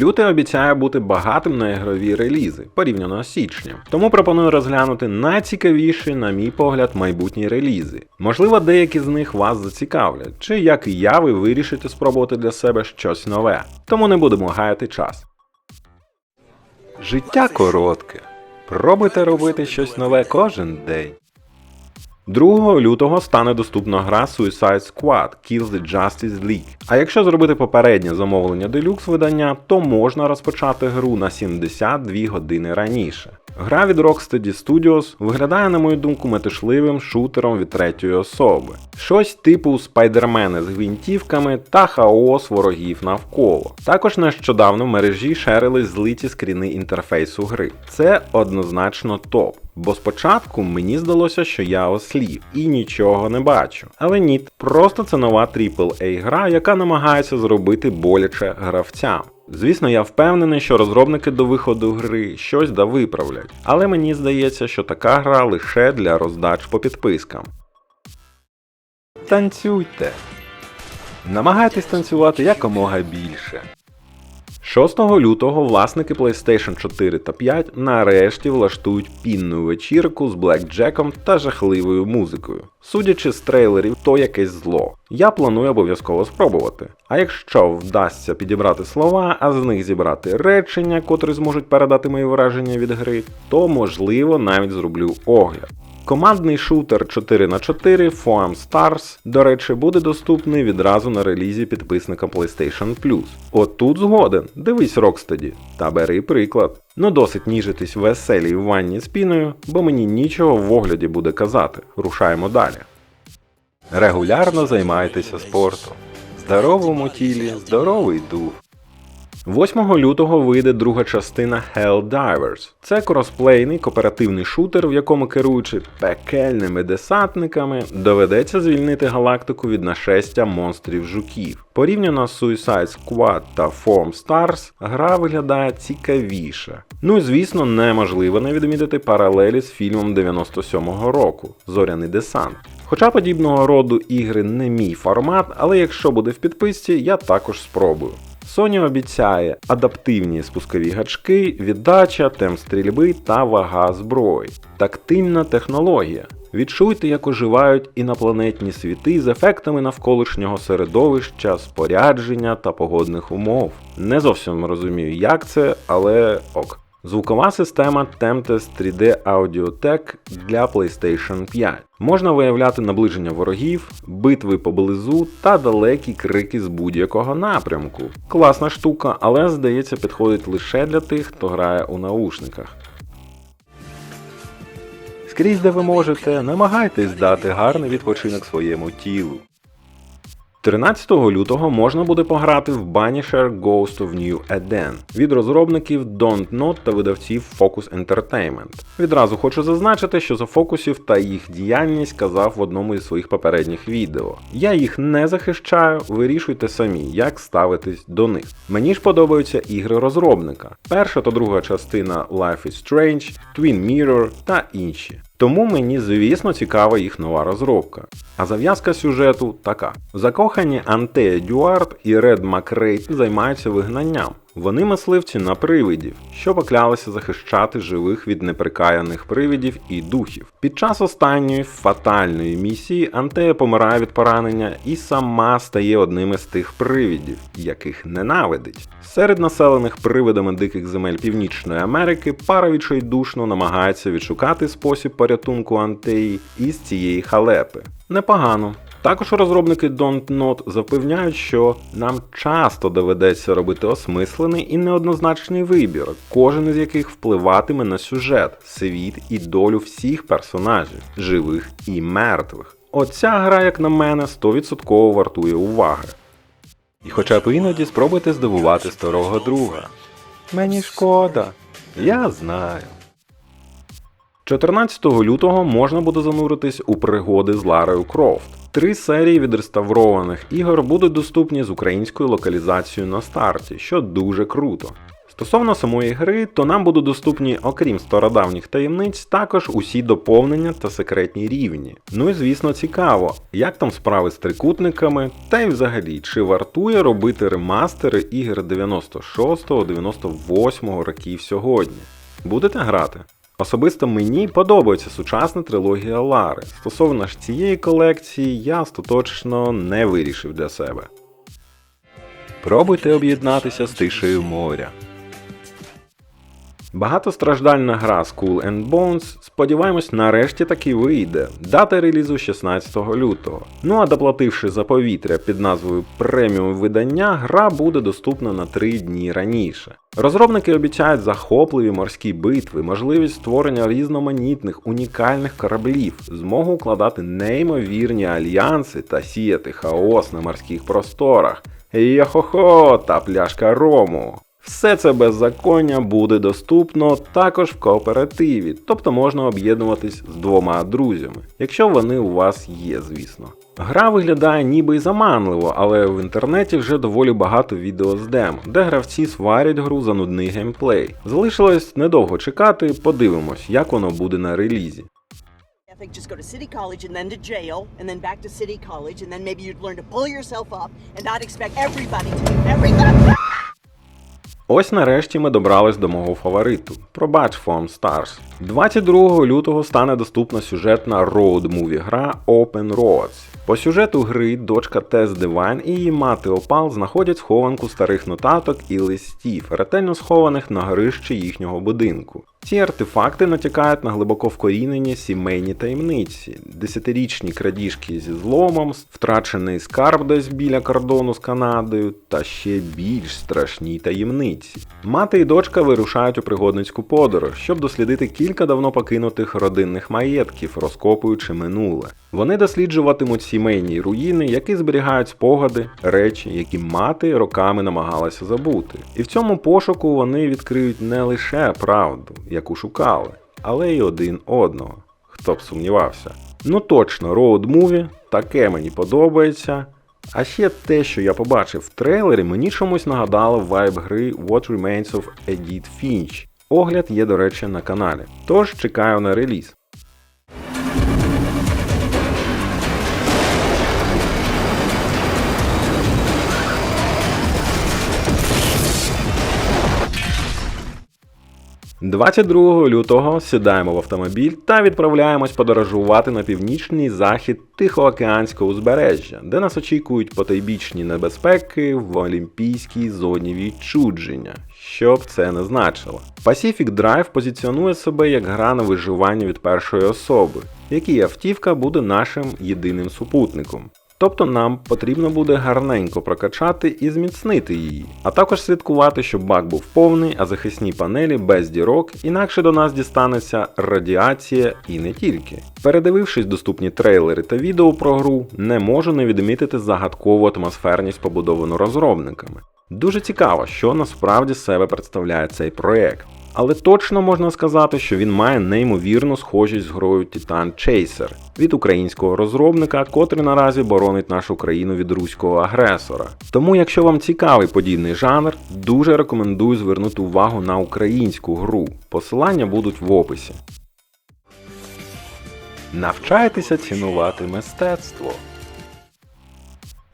Лютий обіцяє бути багатим на ігрові релізи порівняно з січнем. Тому пропоную розглянути найцікавіші, на мій погляд, майбутні релізи. Можливо, деякі з них вас зацікавлять, чи як і я, ви вирішите спробувати для себе щось нове. Тому не будемо гаяти час. Життя коротке. Пробуйте робити щось нове кожен день. 2 лютого стане доступна гра Suicide Squad Kills the Justice League. А якщо зробити попереднє замовлення делюкс видання, то можна розпочати гру на 72 години раніше. Гра від Rocksteady Studios виглядає, на мою думку, метушливим шутером від третьої особи. Щось типу спайдермени з гвинтівками та хаос ворогів навколо. Також нещодавно в мережі шерили злиті скріни інтерфейсу гри. Це однозначно топ. Бо спочатку мені здалося, що я осліп і нічого не бачу. Але ні, просто це нова AAA гра, яка намагається зробити боляче гравцям. Звісно, я впевнений, що розробники до виходу гри щось да виправлять, але мені здається, що така гра лише для роздач по підпискам. Танцюйте! Намагайтесь танцювати якомога більше. 6 лютого власники PlayStation 4 та 5 нарешті влаштують пінну вечірку з блекджеком та жахливою музикою. Судячи з трейлерів, то якесь зло. Я планую обов'язково спробувати. А якщо вдасться підібрати слова, а з них зібрати речення, котрі зможуть передати мої враження від гри, то можливо навіть зроблю огляд. Командний шутер 4 на 4 Foam Stars, до речі, буде доступний відразу на релізі підписникам PlayStation Plus. От тут згоден, дивись Rocksteady, та бери приклад. Ну досить ніжитись в веселій ванні з піною, бо мені нічого в огляді буде казати. Рушаємо далі. Регулярно займайтеся спортом. Здоровому тілі здоровий дух. 8 лютого вийде друга частина Helldivers. Це кросплейний кооперативний шутер, в якому керуючи пекельними десантниками, доведеться звільнити галактику від нашестя монстрів жуків. Порівняно з Suicide Squad та Form Stars, гра виглядає цікавіше. Ну і звісно, неможливо не відмітити паралелі з фільмом 97-го року Зоряний десант. Хоча подібного роду ігри не мій формат, але якщо буде в підписці, я також спробую. Sony обіцяє адаптивні спускові гачки, віддача, темп стрільби та вага зброї. Тактильна технологія. Відчуйте, як оживають інопланетні світи з ефектами навколишнього середовища, спорядження та погодних умов. Не зовсім розумію, як це, але ок. Звукова система Tempest 3D Audiotech для PlayStation 5. Можна виявляти наближення ворогів, битви поблизу та далекі крики з будь-якого напрямку. Класна штука, але здається підходить лише для тих, хто грає у наушниках. Скрізь, де ви можете, намагайтесь дати гарний відпочинок своєму тілу. 13 лютого можна буде пограти в Banisher Ghost of New Eden від розробників Don't Not та видавців Focus Entertainment. Відразу хочу зазначити, що за фокусів та їх діяльність казав в одному із своїх попередніх відео. Я їх не захищаю, вирішуйте самі, як ставитись до них. Мені ж подобаються ігри розробника. Перша та друга частина Life is Strange, Twin Mirror та інші. Тому мені, звісно, цікава їх нова розробка. А зав'язка сюжету така: закохані Антея Дюард і Ред Макрей займаються вигнанням. Вони мисливці на привидів, що поклялися захищати живих від неприкаяних привидів і духів. Під час останньої фатальної місії Антея помирає від поранення і сама стає одним із тих привидів, яких ненавидить. Серед населених привидами диких земель Північної Америки пара відчайдушно намагається відшукати спосіб порятунку Антеї із цієї халепи. Непогано. Також розробники Don't Not запевняють, що нам часто доведеться робити осмислений і неоднозначний вибір, кожен із яких впливатиме на сюжет, світ і долю всіх персонажів, живих і мертвих. Оця гра, як на мене, 100% вартує уваги. І хоча б іноді спробуйте здивувати старого друга. Мені шкода, я знаю. 14 лютого можна буде зануритись у пригоди з Ларою Крофт. Три серії відреставрованих ігор будуть доступні з українською локалізацією на старті, що дуже круто. Стосовно самої гри, то нам будуть доступні, окрім стародавніх таємниць, також усі доповнення та секретні рівні. Ну і звісно цікаво, як там справи з трикутниками, та й взагалі, чи вартує робити ремастери ігор 96-98 років сьогодні. Будете грати? Особисто мені подобається сучасна трилогія Лари. Стосовно ж цієї колекції, я остаточно не вирішив для себе. Пробуйте об'єднатися з тишею моря. Багатостраждальна гра School and Bones, сподіваємось, нарешті таки вийде. Дата релізу 16 лютого. Ну а доплативши за повітря під назвою преміум видання, гра буде доступна на 3 дні раніше. Розробники обіцяють захопливі морські битви, можливість створення різноманітних унікальних кораблів, змогу укладати неймовірні альянси та сіяти хаос на морських просторах. Йо-хо-хо, та пляшка рому. Все це беззаконня буде доступно також в кооперативі, тобто можна об'єднуватись з двома друзями, якщо вони у вас є, звісно. Гра виглядає ніби й заманливо, але в інтернеті вже доволі багато відео з демо, де гравці сварять гру за нудний геймплей. Залишилось недовго чекати, подивимось, як воно буде на релізі. Think just go to city everybody. Ось нарешті ми добрались до мого фавориту. Пробач Foam Stars. 22 лютого стане доступна сюжетна роуд-муві гра Open Roads. По сюжету гри дочка Тес Девайн і її мати Опал знаходять схованку старих нотаток і листів, ретельно схованих на горищі їхнього будинку. Ці артефакти натякають на глибоко вкорінені сімейні таємниці, десятирічні крадіжки зі зломом, втрачений скарб десь біля кордону з Канадою та ще більш страшні таємниці. Мати і дочка вирушають у пригодницьку подорож, щоб дослідити кілька давно покинутих родинних маєтків, розкопуючи минуле. Вони досліджуватимуть сімейні руїни, які зберігають спогади, речі, які мати роками намагалася забути. І в цьому пошуку вони відкриють не лише правду, яку шукали, але й один одного. Хто б сумнівався. Ну точно, роуд муві, таке мені подобається. А ще те, що я побачив в трейлері, мені чомусь нагадало вайб гри What Remains of Edith Finch. Огляд є, до речі, на каналі. Тож чекаю на реліз. – 22 лютого сідаємо в автомобіль та відправляємось подорожувати на північний захід Тихоокеанського узбережжя, де нас очікують потайбічні небезпеки в олімпійській зоні відчудження. Що б це не значило. Pacific Drive позиціонує себе як гра на виживання від першої особи, в якій автівка буде нашим єдиним супутником. Тобто нам потрібно буде гарненько прокачати і зміцнити її, а також слідкувати, щоб бак був повний, а захисні панелі без дірок, інакше до нас дістанеться радіація і не тільки. Передивившись доступні трейлери та відео про гру, не можу не відмітити загадкову атмосферність, побудовану розробниками. Дуже цікаво, що насправді себе представляє цей проект. Але точно можна сказати, що він має неймовірну схожість з грою Titan Chaser від українського розробника, котрий наразі боронить нашу країну від руського агресора. Тому, якщо вам цікавий подібний жанр, дуже рекомендую звернути увагу на українську гру. Посилання будуть в описі. Навчайтеся цінувати мистецтво.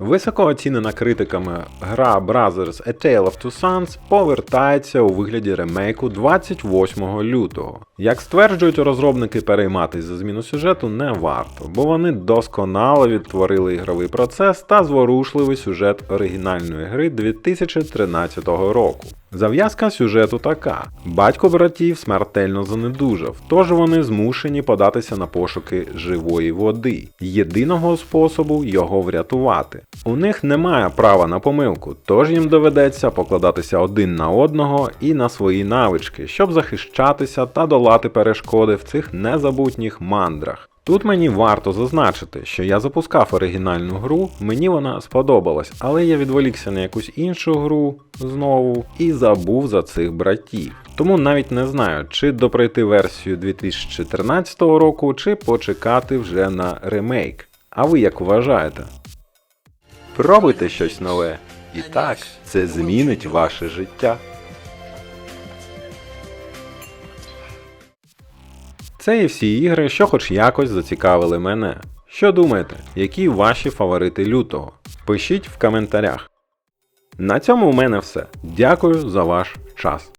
Високо оцінена критиками гра Brothers A Tale of Two Sons повертається у вигляді ремейку 28 лютого. Як стверджують розробники, перейматись за зміну сюжету не варто, бо вони досконало відтворили ігровий процес та зворушливий сюжет оригінальної гри 2013 року. Зав'язка сюжету така: батько братів смертельно занедужав, тож вони змушені податися на пошуки живої води, єдиного способу його врятувати. У них немає права на помилку, тож їм доведеться покладатися один на одного і на свої навички, щоб захищатися та долати перешкоди в цих незабутніх мандрах. Тут мені варто зазначити, що я запускав оригінальну гру, мені вона сподобалась, але я відволікся на якусь іншу гру знову і забув за цих братів. Тому навіть не знаю, чи допройти версію 2013 року, чи почекати вже на ремейк. А ви як вважаєте? Пробуйте щось нове. І так, це змінить ваше життя. Це і всі ігри, що хоч якось зацікавили мене. Що думаєте, які ваші фаворити лютого? Пишіть в коментарях. На цьому у мене все. Дякую за ваш час.